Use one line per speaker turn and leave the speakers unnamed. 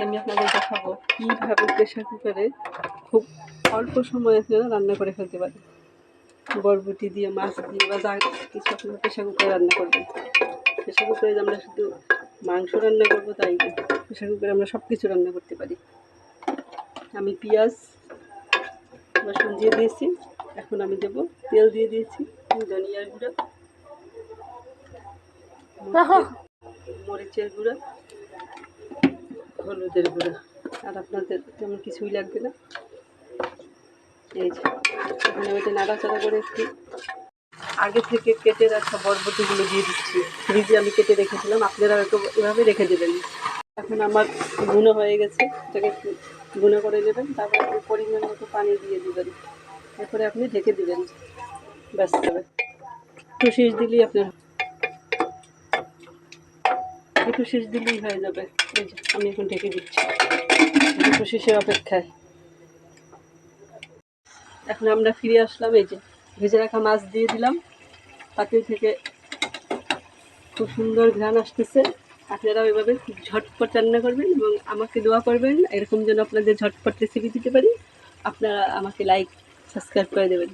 আমি আপনাদের দেখাবো কীভাবে প্রেশার কুকারে খুব অল্প সময়ে আপনারা রান্না করে ফেলতে পারেন বরবটি দিয়ে মাছ দিয়ে বা যা কিছু আপনারা প্রেশার কুকারে রান্না করবেন। প্রেশার কুকারে আমরা শুধু মাংস রান্না করব তাই না প্রেশার কুকারে আমরা সব কিছু রান্না করতে পারি। আমি পেঁয়াজ রসুন দিয়ে দিয়েছি এখন আমি দেব তেল দিয়ে দিয়েছি ধনিয়ার গুঁড়ো মরিচের- মরিচের গুঁড়ো হলুদের গুঁড়া। আর আপনাদের তেমন কিছুই লাগবে না। এই যে, এখন এটা নাড়াচাড়া করে একটু। আগে থেকে কেটে রাখা বরবটিগুলো দিয়ে দিচ্ছি। ফ্রিজে আমি কেটে রেখেছিলাম, আপনারা হয়তো এভাবে রেখে দেবেন। এখন আমার গুঁড়ো হয়ে গেছে, এটাকে একটু গুঁড়ো করে নেবেন, তারপরে আপনি পরিমাণ মতো পানি দিয়ে দিবেন। এরপরে আপনি ঢেকে দিবেন। ব্যাস তবে একটু শীষ দিলেই আপনার। একটু শীষ দিলেই হয়ে যাবে। এই যে, আমি এখন ঢেকে দিচ্ছি। একটু শীষের অপেক্ষায়। এখন আমরা ফিরে আসলাম, এই যে ভেজে রাখা মাছ দিয়ে দিলাম। পাতিল থেকে খুব সুন্দর ঘ্রাণ আসতেছে। আপনারাও এভাবে খুব ঝটপট রান্না করবেন এবং আমাকে দোয়া করবেন, এরকম যেন আপনাদের ঝটপট রেসিপি দিতে পারি। আপনারা আমাকে লাইক সাবস্ক্রাইব করে দেবেন।